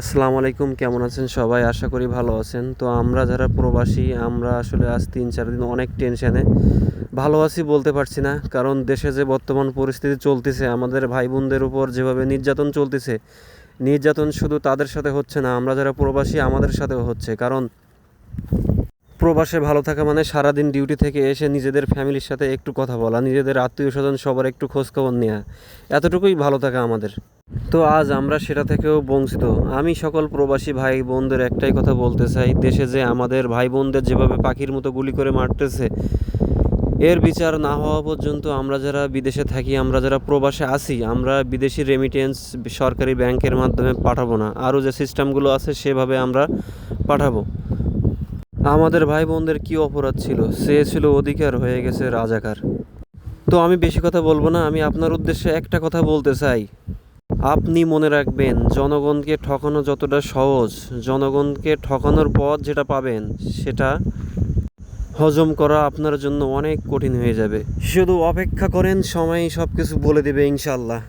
আসসালামু আলাইকুম, কেমন আছেন সবাই? আশা করি ভালো আছেন। তো আমরা যারা প্রবাসী, আমরা আসলে আজ তিন চার দিন অনেক টেনশানে। ভালো আছি বলতে পারছি না, কারণ দেশে যে বর্তমান পরিস্থিতি চলতেছে, আমাদের ভাই বোনদের উপর যেভাবে নির্যাতন চলতেছে, নির্যাতন শুধু তাদের সাথে হচ্ছে না, আমরা যারা প্রবাসী, আমাদের সাথেও হচ্ছে। কারণ প্রবাসে ভালো থাকা মানে সারাদিন ডিউটি থেকে এসে নিজেদের ফ্যামিলির সাথে একটু কথা বলা, নিজেদের আত্মীয় স্বজন সবার একটু খোঁজখবর নেওয়া এতটুকুই ভালো থাকা আমাদের। তো আজ আমরা সেটা থেকেও বঞ্চিত। আমি সকল প্রবাসী ভাই বোনদের একটাই কথা বলতে চাই, দেশে যে আমাদের ভাই বোনদের যেভাবে পাখির মতো গুলি করে মারতেছে, এর বিচার না হওয়া পর্যন্ত আমরা যারা বিদেশে থাকি, আমরা যারা প্রবাসে আছি, আমরা বিদেশি রেমিটেন্স সরকারি ব্যাংকের মাধ্যমে পাঠাবো না। আরও যে সিস্টেমগুলো আছে, সেভাবে আমরা পাঠাবো। আমাদের ভাই বোনদের কী অপরাধ ছিল? সে ছিল অধিকার, হয়ে গেছে রাজাকার। তো আমি বেশি কথা বলব না, আমি আপনার উদ্দেশ্যে একটা কথা বলতে চাই। আপনি মনে রাখবেন, জনগণকে ঠকানো যতটা সহজ, জনগণকে ঠকানোর পথ যেটা পাবেন, সেটা হজম করা আপনার জন্য অনেক কঠিন হয়ে যাবে। শুধু অপেক্ষা করেন, সময় সব কিছু বলে দেবে ইনশাল্লাহ